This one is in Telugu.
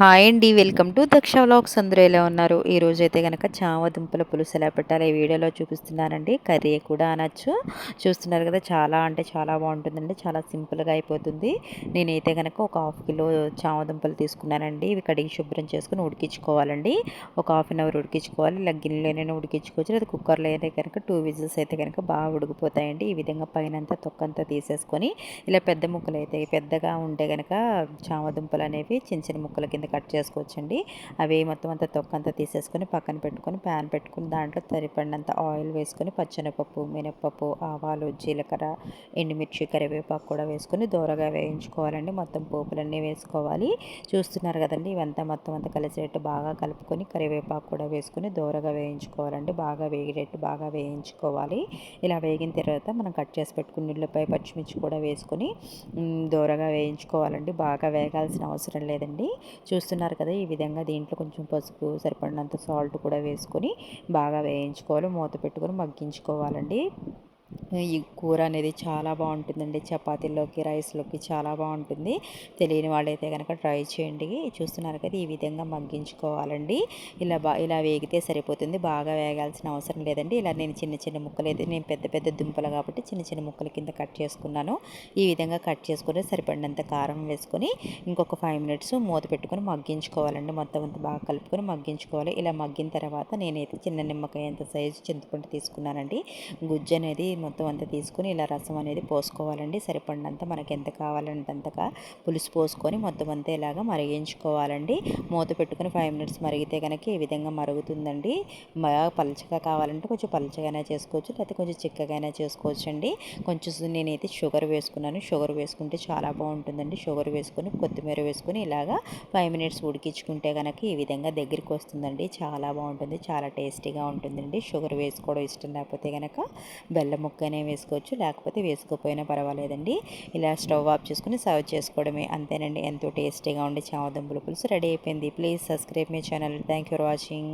హాయ్ అండి వెల్కమ్ టు దక్ష వ్లాగ్స్. అందరూ ఎలా ఉన్నారు? ఈరోజు అయితే కనుక చామ దుంపల పులుసు ఎలా పెట్టాలి ఈ వీడియోలో చూపిస్తున్నానండి. కర్రీ కూడా అనొచ్చు. చూస్తున్నారు కదా చాలా అంటే చాలా బాగుంటుందండి. చాలా సింపుల్గా అయిపోతుంది. నేనైతే కనుక ఒక హాఫ్ కిలో చామ దుంపలు తీసుకున్నానండి. ఇవి కడిగి శుభ్రం చేసుకుని ఉడికించుకోవాలండి. ఒక హాఫ్ అన్ అవర్ ఉడికించుకోవాలి. ఇలా గిన్నెలోనైనా ఉడికించుకోవచ్చు. లేదా కుక్కర్లో అయితే కనుక టూ విజిల్స్ అయితే కనుక బాగా ఉడికిపోతాయండి. ఈ విధంగా పైన తొక్కంతా తీసేసుకొని ఇలా పెద్ద ముక్కలు అయితే పెద్దగా ఉంటే కనుక చామ దుంపలు అనేవి చిన్న చిన్న ముక్కల కింద కట్ చేసుకోవచ్చండి. అవి మొత్తం అంతా తొక్కంతా తీసేసుకొని పక్కన పెట్టుకొని ప్యాన్ పెట్టుకుని దాంట్లో తరిపడినంత ఆయిల్ వేసుకొని పచ్చనపప్పు మినప్పప్పు ఆవాలు జీలకర్ర ఎండుమిర్చి కరివేపాకు కూడా వేసుకొని దూరగా వేయించుకోవాలండి. మొత్తం పోపులన్నీ వేసుకోవాలి. చూస్తున్నారు కదండి ఇవంతా మొత్తం అంతా కలిసేటట్టు బాగా కలుపుకొని కరివేపాకు కూడా వేసుకొని దూరగా వేయించుకోవాలండి. బాగా వేగేటట్టు బాగా వేయించుకోవాలి. ఇలా వేగిన తర్వాత మనం కట్ చేసి పెట్టుకుని ఉల్లిపాయ పచ్చిమిర్చి కూడా వేసుకొని దూరగా వేయించుకోవాలండి. బాగా వేగాల్సిన అవసరం లేదండి. చూస్తున్నారు కదా ఈ విధంగా దీంట్లో కొంచెం పసుపు సరిపడినంత సాల్ట్ కూడా వేసుకొని బాగా వేయించుకోవాలి. మూత పెట్టుకొని మగ్గించుకోవాలండి. ఈ కూర అనేది చాలా బాగుంటుందండి. చపాతీల్లోకి రైస్లోకి చాలా బాగుంటుంది. తెలియని వాళ్ళైతే కనుక ట్రై చేయండి. చూస్తున్నారు కదా ఈ విధంగా మగ్గించుకోవాలండి. ఇలా బా ఇలా వేగితే సరిపోతుంది. బాగా వేగాల్సిన అవసరం లేదండి. ఇలా నేను చిన్న చిన్న ముక్కలు అయితే నేను పెద్ద పెద్ద దుంపలు కాబట్టి చిన్న చిన్న ముక్కల కింద కట్ చేసుకున్నాను. ఈ విధంగా కట్ చేసుకుని సరిపడినంత కారం వేసుకొని ఇంకొక ఫైవ్ మినిట్స్ మూత పెట్టుకొని మగ్గించుకోవాలండి. మొత్తం అంతా బాగా కలుపుకొని మగ్గించుకోవాలి. ఇలా మగ్గిన తర్వాత నేనైతే చిన్న నిమ్మకాయ అంత సైజు చింతపండు తీసుకున్నానండి. గుజ్జు అనేది మొత్తం అంతా తీసుకొని ఇలా రసం అనేది పోసుకోవాలండి. సరిపడినంత మనకి ఎంత కావాలంటే అంతగా పులుసు పోసుకొని మొత్తం అంతా ఇలాగా మరిగించుకోవాలండి. మూత పెట్టుకొని ఫైవ్ మినిట్స్ మరిగితే కనుక ఈ విధంగా మరుగుతుందండి. బాగా పలచగా కావాలంటే కొంచెం పలచగానే చేసుకోవచ్చు లేకపోతే కొంచెం చిక్కగానే చేసుకోవచ్చు అండి కొంచెం నేనైతే షుగర్ వేసుకున్నాను. షుగర్ వేసుకుంటే చాలా బాగుంటుందండి. షుగర్ వేసుకొని కొత్తిమీర వేసుకొని ఇలాగా ఫైవ్ మినిట్స్ ఉడికించుకుంటే కనుక ఈ విధంగా దగ్గరికి వస్తుందండి. చాలా బాగుంటుంది. చాలా టేస్టీగా ఉంటుందండి. షుగర్ వేసుకోవడం ఇష్టం లేకపోతే కనుక బెల్లం ముక్కనే వేసుకోవచ్చు లేకపోతే వేసుకోకపోయినా పర్వాలేదండి. ఇలా స్టవ్ ఆఫ్ చేసుకుని సర్వ్ చేసుకోవడమే అంతేనండి. ఎంతో టేస్టీగా ఉండే చామదుంపుల పులుసు రెడీ అయిపోయింది. Please subscribe my channel. Thank you for watching.